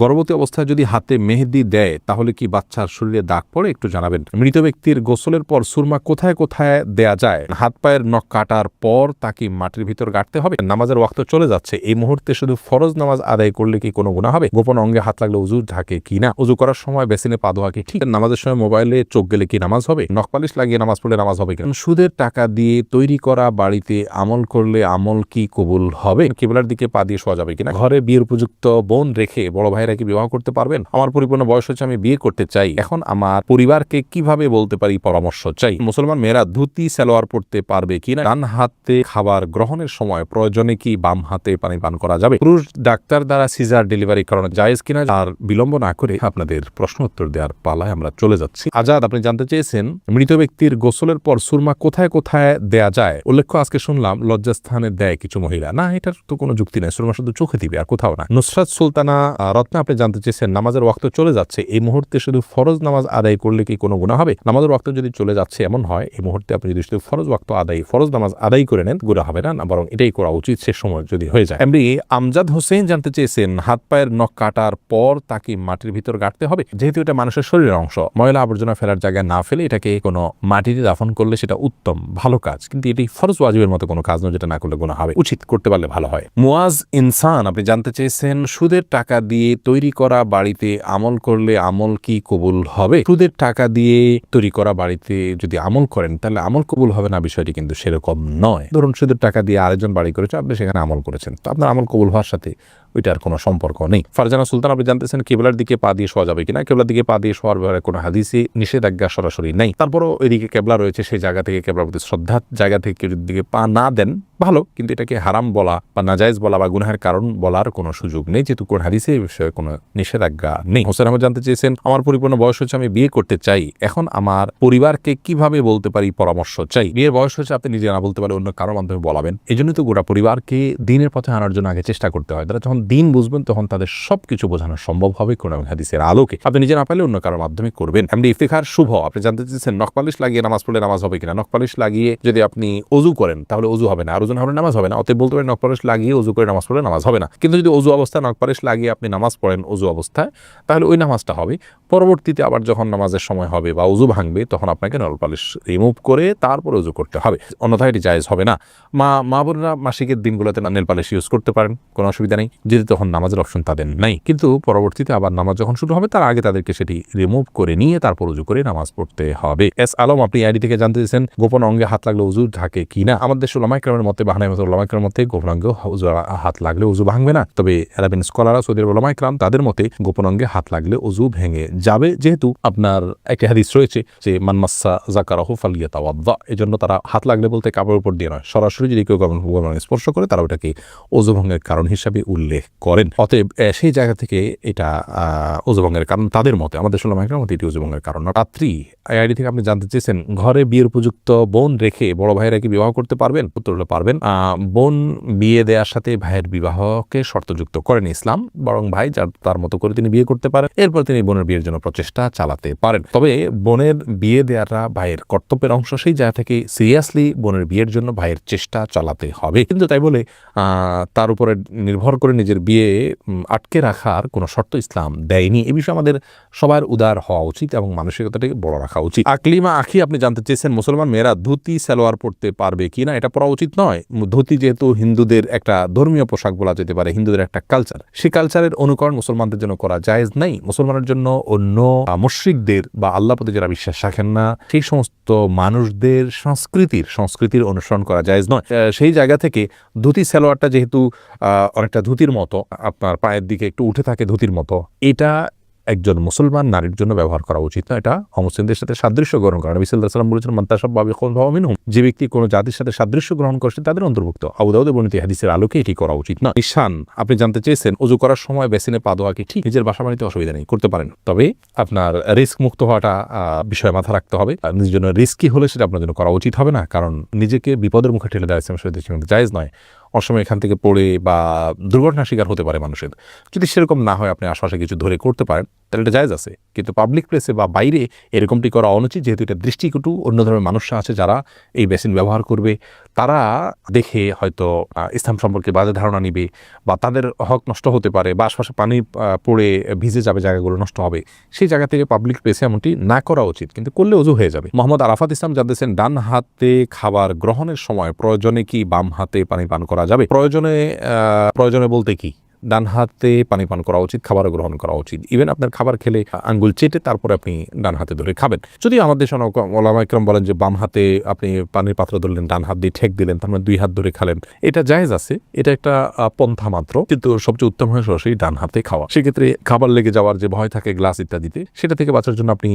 গর্ভবতী অবস্থায় যদি হাতে মেহেদি দেয়, তাহলে কি বাচ্চার শরীরে দাগ পড়ে? একটু জানাবেন। মৃত ব্যক্তির গোসলের পর সুরমা কোথায় কোথায় দেয়া যায়? হাত পায়ের নখ কাটার পর তা কি মাটির ভিতর গাঁটতে হবে? নামাজের ওয়াক্ত চলে যাচ্ছে। এই মুহূর্তে শুধু ফরজ নামাজ আদায় করলে কি কোনো গুণা হবে? গোপন অঙ্গে হাত লাগলে উজু থাকে কি না? উজু করার সময় বেসিনে পা ধোয়া কি ঠিক? নামাজের সময় মোবাইলে চোখ গেলে কি নামাজ হবে? নখ পালিশ লাগিয়ে নামাজ পড়লে নামাজ হবে কিনা? সুদের টাকা দিয়ে তৈরি করা বাড়িতে আমল করলে আমল কি কবুল হবে? কিবলার দিকে পা দিয়ে শোয়া যাবে কিনা? ঘরে বিয়ের উপযুক্ত বোন রেখে বড় ভাইরা কি বিবাহ করতে পারবেন? আমার পরিপূর্ণ বয়স হচ্ছে আমি বিয়ে করতে চাই। এখন আমার পরিবারকে কীভাবে বলতে পারি পরামর্শ চাই? মুসলমান মেয়েরা ধুতি সালোয়ার পড়তে পারবে কিনা ডান হাতে খাবার গ্রহণের সময় প্রয়োজনে কি বাম হাতে পানি পান করা যাবে? পুরুষ ডাক্তার দ্বারা সিজার ডেলিভারি করানো জায়েজ কিনা? আর বিলম্ব না করে আপনাদের প্রশ্ন উত্তর দেওয়ার পালায় আমরা চলে যাচ্ছি। আজাদ আপনি জানতে চেয়েছেন মৃত ব্যক্তির গোসলের পর সুরমা কোথায় কোথায় দেয়া যায়? উল্লেখ্য আজকে শুনলাম লজ্জাস্থানে দেয় কিছু মহিলা। না এটার তো কোনো যুক্তি নেই। সুরমা শুধু চোখে দিবে আর কোথাও না। নুসরাত সুলতানা আহ, রত্না আপনি জানতে চেয়েছেন, নামাজের ওয়াক্ত চলে যাচ্ছে, এই মুহূর্তে শুধু ফরজ নামাজ আদায় করলে কি কোনো গুণা হবে? নামাজের ওয়াক্ত যদি চলে যাচ্ছে, এমন হয়, এই মুহূর্তে আপনি যদি শুধু ফরজ ওয়াক্ত আদায়, ফরজ নামাজ আদায় করে নেন গুণা হবে না না, বরং এটাই করা উচিত সে সময় যদি হয়ে যায়। এমনি আমজাদ হোসেন জানতে চেয়েছেন, হাত পায়ের নখ কাটার পর তাকে মাটির ভিতর গাঁটতে হবে, যেহেতু এটা মানুষের শরীরের অংশ, ময়লা আবর্জনা ফেলার জায়গায় না ফেলে এটাকে কোনো মাটিতে দাফন করলে সেটা উত্তম, ভালো কাজ, কিন্তু এটি ফরজ ওয়াজিবের মতো কোনো কাজ নয় যেটা না করলে গুণা হবে, উচিত করতে পারলে ভালো হয়। মুয়াজ ইনসান, আপনি জানতে চেয়েছেন, সুদের টাকা দিয়ে তৈরি করা বাড়িতে আমল করলে আমল কি কবুল হবে? সুদের টাকা দিয়ে তৈরি করা বাড়িতে যদি আমল করেন, তাহলে আমল কবুল হবে না বিষয়টি কিন্তু সেরকম নয়। ধরুন সুদের টাকা দিয়ে আরেকজন বাড়ি করেছে, আপনি সেখানে আমল করেছেন। তো আপনার আমল কবুল হওয়ার সাথে ওইটার কোনো সম্পর্ক নেই। ফারজানা সুলতান, আপনি জানতেছেন কেবলার দিকে পা দিয়ে শোয়া যাবে কিনা? কেবলার দিকে পা দিয়ে শোয়ার ব্যাপারে কোনো হাদিসে নিষেধাজ্ঞা সরাসরি নেই। তারপরও এদিকে কেবলা রয়েছে, সেই জায়গা থেকে কেবলার প্রতি শ্রদ্ধার জায়গা থেকে কেউ দিকে পা না দেন, ভালো, কিন্তু এটাকে হারাম বলা বা নাজায়েজ বলা বা গুনাহের কারণ বলার কোনো সুযোগ নেই, যেহেতু কোন হাদিসে এই বিষয়ে কোনো নিষেধাজ্ঞা নেই। হোসেন আহমদ জানতে চেয়েছেন, আমার পরিপূর্ণ বয়স হচ্ছে আমি বিয়ে করতে চাই। এখন আমার পরিবারকে কীভাবে বলতে পারি পরামর্শ চাই? বিয়ের বয়স হচ্ছে আপনি নিজে না বলতে পারে অন্য কারোর মাধ্যমে বলাবেন। এই জন্য তো গোটা পরিবারকে দিনের পথে আনার জন্য আগে চেষ্টা করতে হয়। তারা যখন দিন বুঝবেন, তখন তাদের সবকিছু বোঝানো সম্ভব হবে কোন হাদিসের আলোকে। আপনি নিজে না পারলে অন্য কারোর মাধ্যমে করবেন। এমনি ইফতিখার শুভ। আপনি জানতে চেয়েছেন নখপালিশ লাগিয়ে নামাজ পড়লে নামাজ হবে কিনা? নখপালিশ লাগিয়ে যদি আপনি অজু করেন, তাহলে অজু হবে না। আর ওজন হবে নামাজ হবে না। অতএব বলতে পারেন নখপালিশ লাগিয়ে অজু করে নামাজ পড়লে নামাজ হবে না। কিন্তু যদি অজু অবস্থায় নখপালিশ লাগিয়ে আপনি নামাজ পড়েন অজু অবস্থায়, তাহলে ওই নামাজটা হবে। পরবর্তীতে আবার যখন নামাজের সময় হবে বা উজু ভাঙবে, তখন আপনাকে নলপালিশ রিমুভ করে তারপর উজু করতে হবে। অন্যথায় এটি জায়েজ হবে না। মা মা বোনেরা মাসিকের দিনগুলোতে নেল পালিশ ইউজ করতে পারেন, কোনো অসুবিধা নেই। যদি তখন নামাজের অপশন তাদের নাই। কিন্তু পরবর্তীতে আবার নামাজ যখন শুরু হবে, তার আগে তাদেরকে সেটি রিমুভ করে নিয়ে তারপর উজু করে নামাজ পড়তে হবে। এস আলম, আপনি আইডি থেকে জানতে চেয়েছেন, গোপন অঙ্গে হাত লাগলে উজু থাকে কি না আমাদের দেশ ওলামাইক্রামের মতে বাহানাই মতো ওলামাইক্রামের মতে, গোপন অঙ্গে উজু, হাত লাগলে উজু ভাঙবে না। তবে অ্যারাবিন স্কলাররা, সৌদি আরব ওলামাইক্রাম তাদের মতে, গোপন অঙ্গে হাত লাগলে উজু ভেঙে যাবে, যেহেতু আপনার একটি হাদিস রয়েছে যে মানমাসা জাকারাহু ফালিয়া তাওয়াদ্দা এই জন্য তারা হাত লাগলে বলতে কাপড়ের উপর দিয়ে নয়, সরাসরি যদি কেউ গোপন স্পর্শ করে, তারা ওটাকে ওজুভঙ্গের কারণ হিসাবে উল্লেখ করেন। অতএব সেই জায়গা থেকে এটা ওজুভঙ্গের কারণ তাদের মতে, আমাদের সোলামাইকের মতে এটি ওজুভঙ্গের কারণ। রাত্রি আইডি থেকে আপনি জানতে চেয়েছেন, ঘরে বিয়ের উপযুক্ত বোন রেখে বড় ভাইয়েরা কি বিবাহ করতে পারবেন? হলো পারবেন বোন বিয়ে দেওয়ার সাথে ভাইয়ের বিবাহকে শর্তযুক্ত করেন ইসলাম, বরং ভাই যার, তার মতো করে তিনি বিয়ে করতে পারেন, এরপর তিনি বোনের বিয়ের জন্য প্রচেষ্টা চালাতে পারেন। তবে বোনের বিয়ে দেওয়াটা ভাইয়ের কর্তব্যের অংশ সেই জায়গা থেকে সিরিয়াসলি বোনের বিয়ের জন্য ভাইয়ের চেষ্টা চালাতে হবে। কিন্তু তাই বলে তার উপরে নির্ভর করে নিজের বিয়ে আটকে রাখার কোনো শর্ত ইসলাম দেয়নি। এ বিষয়ে আমাদের সবার উদার হওয়া উচিত এবং মানসিকতাটাকে বড় রাখা উচিত। আকলিমা আখি, আপনি জানতে চেয়েছেন, মুসলমান মেয়েরা ধুতি, সালোয়ার পড়তে পারবে কি না? এটা পড়া উচিত নয়। ধুতি যেহেতু হিন্দুদের একটা ধর্মীয় পোশাক বলা যেতে পারে, হিন্দুদের একটা কালচার সেই কালচারের অনুকরণ মুসলমানদের জন্য করা জায়েজ নাই। মুসলমানের জন্য অন্য মুশ্রিকদের বা আল্লাহ প্রতি যারা বিশ্বাস রাখেন না, সেই সমস্ত মানুষদের সংস্কৃতির সংস্কৃতির অনুসরণ করা যায় নয়। সেই জায়গা থেকে ধুতি সালোয়ারটা যেহেতু অনেকটা ধুতির মতো, আপনার পায়ের দিকে একটু উঠে থাকে ধুতির মতো, এটা একজন মুসলমান নারীর জন্য ব্যবহার করা উচিত না। এটা অমুসলিমদের সাথে সাদৃশ্য গ্রহণ করা। নবী আলাইহি সাল্লাম বলেছেন মান্তাসব বাবে যে ব্যক্তি কোনো জাতির সাথে সাদৃশ্য গ্রহণ করছে, তাদের অন্তর্ভুক্ত। আবুদাউদে বর্ণিত হাদিসের আলোকে এটি করা উচিত না। ঈশান, আপনি জানতে চেয়েছেন, উজু করার সময় বেসিনে পা দেওয়া কি ঠিক? নিজের বাসা বাড়িতে অসুবিধা নেই, করতে পারেন। তবে আপনার রিস্ক মুক্ত হওয়াটা বিষয়ে মাথা রাখতে হবে। নিজের জন্য রিস্কি হলে সেটা আপনার জন্য করা উচিত হবে না। কারণ নিজেকে বিপদের মুখে ঠেলে দেওয়া ইসলাম জায়েজ নয়। অসময় এখান থেকে পড়ে বা দুর্ঘটনার শিকার হতে পারে মানুষের। যদি সেরকম না হয়, আপনি আশপাশে কিছু ধরে করতে পারেন। তাহলে এটা জায়জ আছে। কিন্তু পাবলিক প্লেসে বা বাইরে এরকমটি করা অনুচিত, যেহেতু এটা দৃষ্টিকটু অন্য ধরনের মানুষরা আছে যারা এই বেসিন ব্যবহার করবে, তারা দেখে হয়তো ইসলাম সম্পর্কে বাজে ধারণা নিবে বা তাদের হক নষ্ট হতে পারে বা আশপাশে পানি পড়ে ভিজে যাবে, জায়গাগুলো নষ্ট হবে। সেই জায়গা থেকে পাবলিক প্লেসে এমনটি না করা উচিত, কিন্তু করলে অজু হয়ে যাবে। মোহাম্মদ আরাফাত ইসলাম জানতেছেন, ডান হাতে খাবার গ্রহণের সময় প্রয়োজনে কি বাম হাতে পানি পান করা যাবে? প্রয়োজনে প্রয়োজনে বলতে কি? ডান হাতে পানি পান করা উচিত খাবার গ্রহণ করা উচিত। ইভেন আপনার খাবার খেলে আঙ্গুল চেটে তারপরে আপনি ডান হাতে ধরে খাবেন। যদি আমাদের ওলামাইকরম বলেন যে বাম হাতে আপনি পানির পাত্র ধরলেন, ডান হাত দিয়ে ঠেক দিলেন, তার মানে দুই হাত ধরে খালেন, এটা জায়েজ আছে। এটা একটা পন্থা মাত্র। কিন্তু সবচেয়ে উত্তম হয় সরাসরি ডান হাতে খাওয়া। সেক্ষেত্রে খাবার লেগে যাওয়ার যে ভয় থাকে, গ্লাস ইত্যাদিতে, সেটা থেকে বাঁচার জন্য আপনি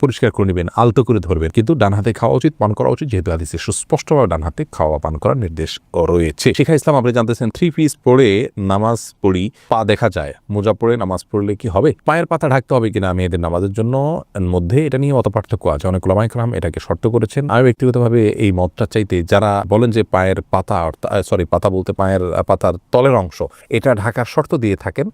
পরিষ্কার করে নেবেন, আলতো করে ধরবেন। কিন্তু ডান হাতে খাওয়া উচিত, পান করা উচিত, যেহেতু হাদিসে সুস্পষ্টভাবে ডান হাতে খাওয়া, পান করার নির্দেশ রয়েছে। শিখা ইসলাম, আপনি জানতেছেন থ্রি পিস পরে নামাজ পড়ি, পা দেখা যায়। মোজা পরে নামাজ পড়লে কি হবে? পায়ের পাতা ঢাকতে হবে কিনা মেয়েদের নামাজের জন্য? মধ্যে এটা নিয়ে মত পার্থক্য আছে। অনেক ওলামাইকরাম এটাকে শর্ত করেছেন। আমি ব্যক্তিগতভাবে এই মতটা চাইতে যারা বলেন যে পায়ের পাতা সরি পাতা বলতে পায়ের পাতার তলের অংশ, এটা ঢাকার শর্ত দিয়ে থাকেন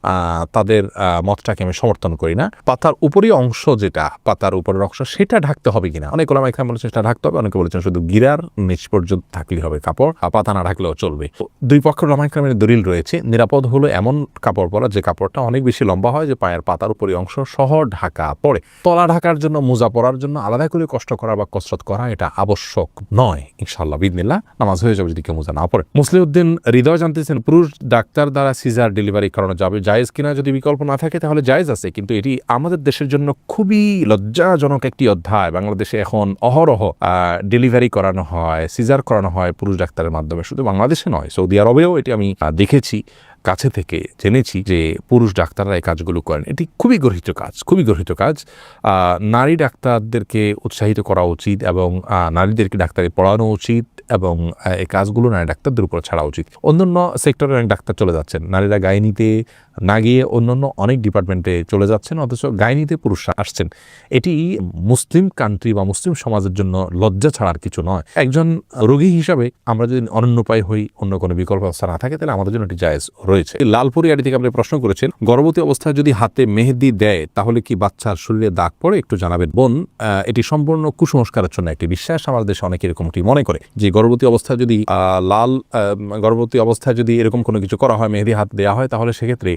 তাদের মতটাকে আমি সমর্থন করি না। পাতার উপরি অংশ যেটা, পাতার উপরের অংশ, সেটা ঢাকতে হবে কিনা? অনেক ওলামাইকরাম বলেছেন সেটা ঢাকতে হবে, অনেকে বলেছেন শুধু গিরার, নিচ পর্যন্ত থাকলেই হবে কাপড় পাতা না ঢাকলেও চলবে। দুই পক্ষের ওলামাইকরামের দলিল রয়েছে, নিরাপদ হলো এমন কাপড় পরা যে কাপড়টা অনেক বেশি লম্বা হয় যে পায়ের পাতার উপরে অংশ সহ ঢাকা পড়ে। তলা ঢাকার জন্য, মোজা পরার জন্য আলাদা করে কষ্ট করা বা কসরত করা এটা আবশ্যক নয়। ইনশাল্লাহ বিদমিল্লা নামাজ হয়ে যাবে যদি কেউ মোজা না পড়ে মুসলিউদ্দিন হৃদয় জানতেছেন, পুরুষ ডাক্তার দ্বারা সিজার ডেলিভারি করানো যাবে, জায়েজ কিনা যদি বিকল্প না থাকে তাহলে জায়েজ আছে, কিন্তু এটি আমাদের দেশের জন্য খুবই লজ্জাজনক একটি অধ্যায়। বাংলাদেশে এখন অহরহ ডেলিভারি করানো হয়, সিজার করানো হয় পুরুষ ডাক্তারের মাধ্যমে। শুধু বাংলাদেশে নয়, সৌদি আরবেও এটি আমি দেখেছি। কাছে থেকে জেনেছি যে পুরুষ ডাক্তাররা এই কাজগুলো করেন। এটি খুবই গর্হিত কাজ, খুবই গর্হিত কাজ। নারী ডাক্তারদেরকে উৎসাহিত করা উচিত এবং নারীদেরকে ডাক্তারে পড়ানো উচিত এবং এই কাজগুলো নারী ডাক্তারদের উপর ছাড়া উচিত। অন্যান্য সেক্টরের অনেক ডাক্তার চলে যাচ্ছেন। নারীরা গাইনিতে না গিয়ে অন্যান্য অনেক ডিপার্টমেন্টে চলে যাচ্ছেন, অথচ গাইনিতে পুরুষরা আসছেন। এটি মুসলিম কান্ট্রি বা মুসলিম সমাজের জন্য লজ্জা ছাড়ার কিছু নয়। একজন রোগী হিসাবে আমরা যদি অনন্য উপায় হই, অন্য কোনো বিকল্প ব্যবস্থা না থাকে, তাহলে আমাদের জন্য এটি জায়েজ রয়েছে। লালপুরি আড়ি থেকে আপনি প্রশ্ন করেছেন, গর্ভবতী অবস্থায় যদি হাতে মেহেদি দেয়, তাহলে কি বাচ্চার শরীরে দাগ পড়ে? একটু জানাবেন। বোন এটি সম্পূর্ণ কুসংস্কারের জন্য একটি বিশ্বাস। আমাদের দেশে অনেকে এরকমটি মনে করে যে, গর্ভবতী অবস্থায় যদি লাল গর্ভবতী অবস্থায় যদি এরকম কোনো কিছু করা হয়, মেহেদি হাত দেওয়া হয়, তাহলে সেক্ষেত্রে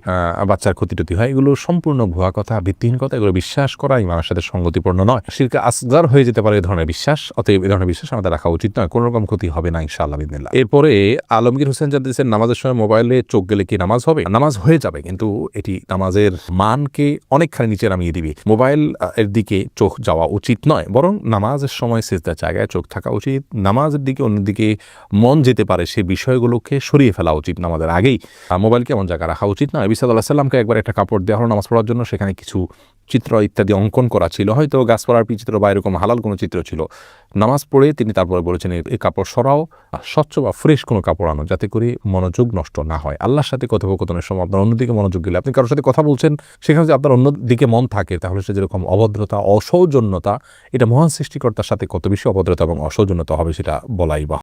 বাচ্চার ক্ষতি টতি হয়, এগুলো সম্পূর্ণ ভুয়া কথা, ভিত্তিহীন কথা, এগুলো বিশ্বাস করা ইমানের সাথে সঙ্গতিপূর্ণ নয়। শিরকে আসগার হয়ে যেতে পারে এই ধরনের বিশ্বাস, অতএব এই ধরনের বিশ্বাস আমাদের রাখা উচিত নয়। কোনো রকম ক্ষতি হবে না, ইনশাআল্লাহ বিদিনিল্লাহ এরপরে আলমগীর হোসেন জানতেছেন নামাজের সময় মোবাইলে চোখ গেলে কি নামাজ হবে? নামাজ হয়ে যাবে, কিন্তু এটি নামাজের মানকে অনেকখানি নিচে নামিয়ে দিবে। মোবাইল এর দিকে চোখ যাওয়া উচিত নয়, বরং নামাজের সময় সেজদার জায়গায় চোখ থাকা উচিত। নামাজের দিকে অন্যদিকে মন যেতে পারে সে বিষয়গুলোকে সরিয়ে ফেলা উচিত নামাজের আগেই। মোবাইলকে এমন জায়গায় রাখা উচিত নয় বিসাদুল্লাহ সাল্লামকে একবার একটা কাপড় দেওয়া হলো নামাজ পড়ার জন্য। সেখানে কিছু চিত্র ইত্যাদি অঙ্কন করা ছিল। হয়তো গাছপালার চিত্র বা এরকম হালাল কোনো চিত্র ছিল। নামাজ পড়ে তিনি তারপরে বলেছেন এই- কাপড় সরাও আর স্বচ্ছ বা ফ্রেশ কোনো কাপড় আনো যাতে করে মনোযোগ নষ্ট না হয়। আল্লাহর সাথে কথোপকথনের সময় আপনার অন্যদিকে মনোযোগ গেলে আপনি কারোর সাথে কথা বলছেন, সেখানে যদি আপনার অন্যদিকে মন থাকে, তাহলে সে যেরকম অভদ্রতা, অসৌজন্যতা, এটা মহান সৃষ্টিকর্তার সাথে কত বেশি অভদ্রতা এবং অসৌজন্যতা হবে সেটা বলাই বা